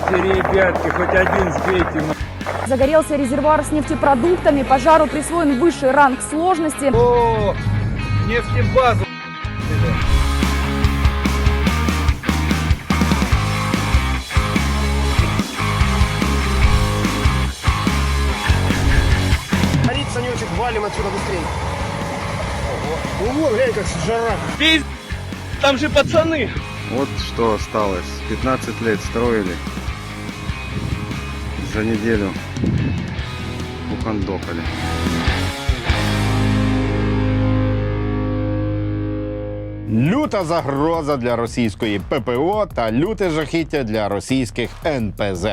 Давайте, ребятки, хоть один сбейте. Загорелся резервуар с нефтепродуктами, пожару присвоен высший ранг сложности. О, нефтебазу. Горит, Санечек, валим отсюда быстрее. Ну вон, глянь, как жара. Пиздец, там же пацаны. Вот что осталось. 15 лет строили. За неделю ухандокали. Люта загроза для російської ППО та люте жахіття для російських НПЗ.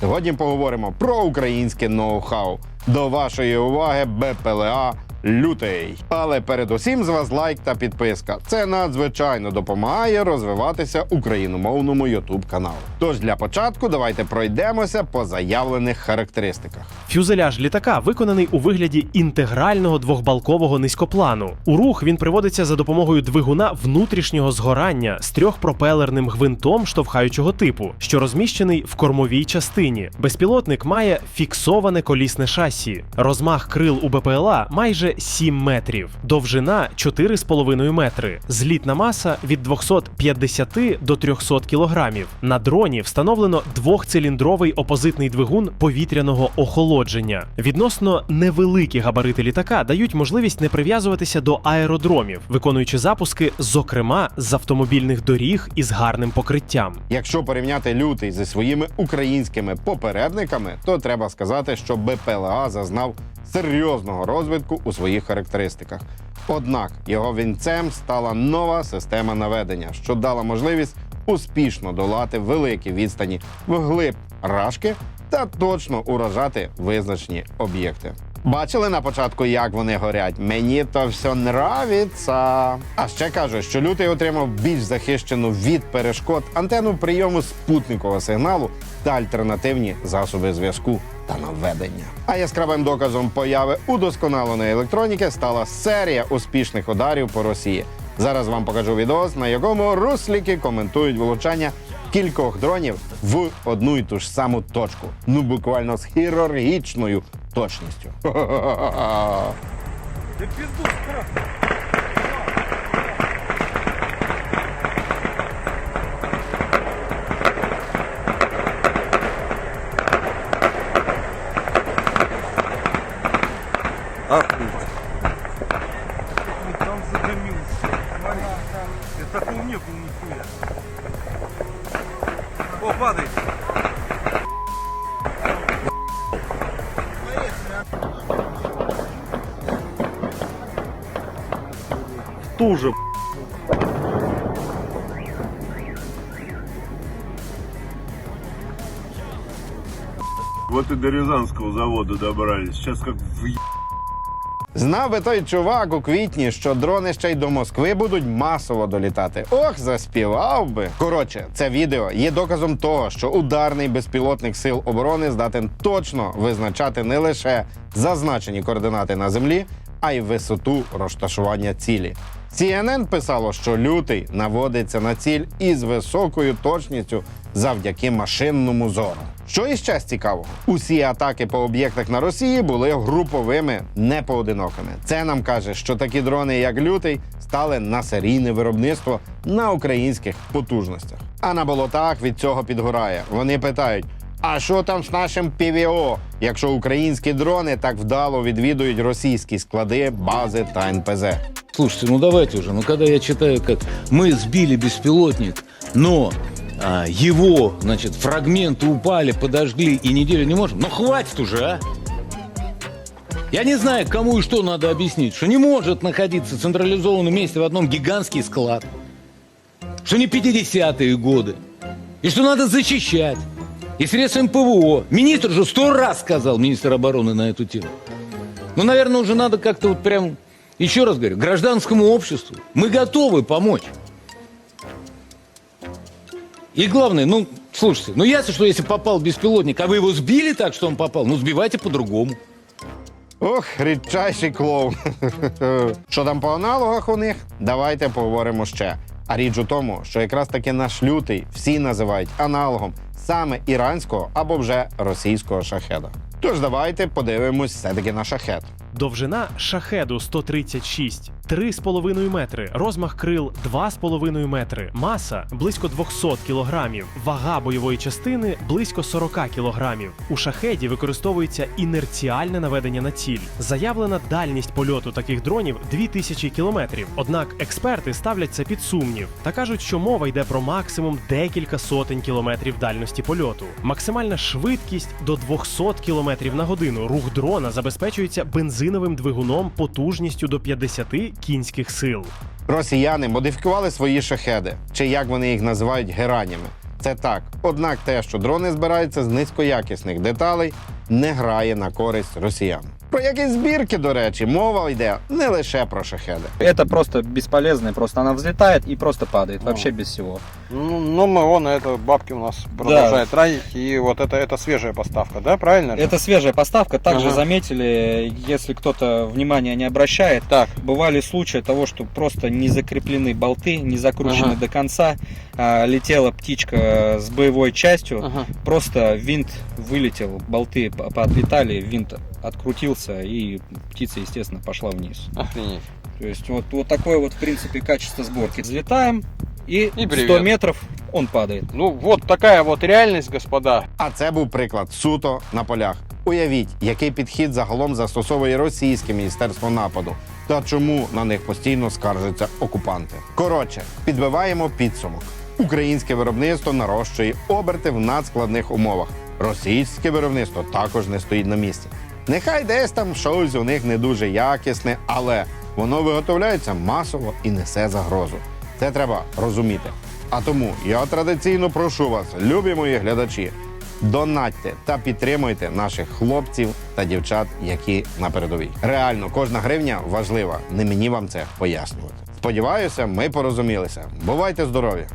Сьогодні поговоримо про українське ноу-хау. До вашої уваги БПЛА Лютий. Але передусім з вас лайк та підписка. Це надзвичайно допомагає розвиватися україномовному Ютуб каналу. Тож для початку давайте пройдемося по заявлених характеристиках. Фюзеляж літака виконаний у вигляді інтегрального двохбалкового низькоплану. У рух він приводиться за допомогою двигуна внутрішнього згорання з трьохпропелерним гвинтом штовхаючого типу, що розміщений в кормовій частині. Безпілотник має фіксоване колісне шасі. Розмах крил у БПЛА майже 7 метрів, довжина 4,5 метри, злітна маса від 250 до 300 кілограмів. На дроні встановлено двохциліндровий опозитний двигун повітряного охолодження. Відносно невеликі габарити літака дають можливість не прив'язуватися до аеродромів, виконуючи запуски, зокрема з автомобільних доріг із гарним покриттям. Якщо порівняти лютий зі своїми українськими попередниками, то треба сказати, що БПЛА зазнав серйозного розвитку у своїх характеристиках. Однак його вінцем стала нова система наведення, що дала можливість успішно долати великі відстані вглиб рашки та точно уражати визначені об'єкти. Бачили на початку, як вони горять? Мені то все нравиться. А ще кажуть, що лютий отримав більш захищену від перешкод антенну прийому спутникового сигналу та альтернативні засоби зв'язку та наведення. А яскравим доказом появи удосконаленої електроніки стала серія успішних ударів по Росії. Зараз вам покажу відео, на якому русліки коментують влучання кількох дронів в одну і ту ж саму точку. Ну буквально з хірургічною точністю. Там нет, ну, нихуя. О, падай. В ту же, Вот и до Рязанского завода добрались. Сейчас как в Знав би той чувак у квітні, що дрони ще й до Москви будуть масово долітати. Ох, заспівав би. Коротше, це відео є доказом того, що ударний безпілотник сил оборони здатен точно визначати не лише зазначені координати на землі, а й висоту розташування цілі. CNN писало, що лютий наводиться на ціль із високою точністю завдяки машинному зору. Що іще з цікавого? Усі атаки по об'єктах на Росії були груповими, не поодинокими. Це нам каже, що такі дрони, як лютий, стали на серійне виробництво на українських потужностях. А на болотах від цього підгорає. Вони питають. А що там з нашим ПВО, якщо українські дрони так вдало відвідують російські склади, бази та НПЗ? Слушайте, ну давайте уже. Ну когда я читаю, как мы сбили беспилотник, но а, его, значит, фрагменты упали, подожгли и неделю не можем. Ну хватит уже, а! Я не знаю, кому и что надо объяснить, что не может находиться в централизованном месте в одном гигантский склад, что не 50-е годы, и что надо защищать, и средствами ПВО. Министр же сто раз сказал, министр обороны, на эту тему. Ну, наверное, уже надо как-то вот прям, еще раз говорю, гражданскому обществу. Мы готовы помочь. И главное, ну, слушайте, ну ясно, что если попал беспилотник, а вы его сбили так, что он попал, ну сбивайте по-другому. Ох, рідчайший клоун. що там по аналогах у них? Давайте поговоримо ще. А річ у тому, що якраз таки наш лютий всі називають аналогом саме іранського або вже російського шахеда. Тож давайте подивимось все-таки на шахет. Довжина шахеду 136 3,5 метри, розмах крил 2,5 метри, маса близько 200 кілограмів, вага бойової частини близько 40 кілограмів. У шахеді використовується інерціальне наведення на ціль. Заявлена дальність польоту таких дронів 2000 кілометрів. Однак експерти ставлять це під сумнів та кажуть, що мова йде про максимум декілька сотень кілометрів дальності польоту. Максимальна швидкість до 200 кілометрів на годину. Рух дрона забезпечується бензиновим двигуном потужністю до 50 кінських сил. Росіяни модифікували свої шахеди, чи як вони їх називають геранями. Це так. Однак те, що дрони збираються з низькоякісних деталей, не грає на користь росіян. Про якісь збірки, до речі, мова йде не лише про шахеди. Это просто бесполезно, просто она взлетает и просто падает, вообще без всего. Ну, но МО на это бабки у нас продолжает тратить. И вот это, это свежая поставка, да, правильно? же? Это свежая поставка. Также Ага. заметили, если кто-то внимания не обращает, Так, бывали случаи того, что просто не закреплены болты, не закручены Ага. до конца, а, летела птичка с боевой частью, ага. просто винт вылетел, болты по- поотлетали, винт открутился и птица, естественно, пошла вниз. охренеть. То есть вот, вот такое вот, в принципе, качество сборки. Взлетаем и, И 100 привет. метров он падает. Ну, вот такая вот реальность, господа. А це був приклад суто на полях. Уявіть, який підхід загалом застосовує російське міністерство нападу та чому на них постійно скаржаться окупанти. Коротше, підбиваємо підсумок. Українське виробництво нарощує оберти в надскладних умовах. Російське виробництво також не стоїть на місці. Нехай десь там щось у них не дуже якісне, але воно виготовляється масово і несе загрозу. Це треба розуміти. А тому я традиційно прошу вас, любі мої глядачі, донатьте та підтримуйте наших хлопців та дівчат, які на передовій. Реально, кожна гривня важлива. Не мені вам це пояснювати. Сподіваюся, ми порозумілися. Бувайте здорові!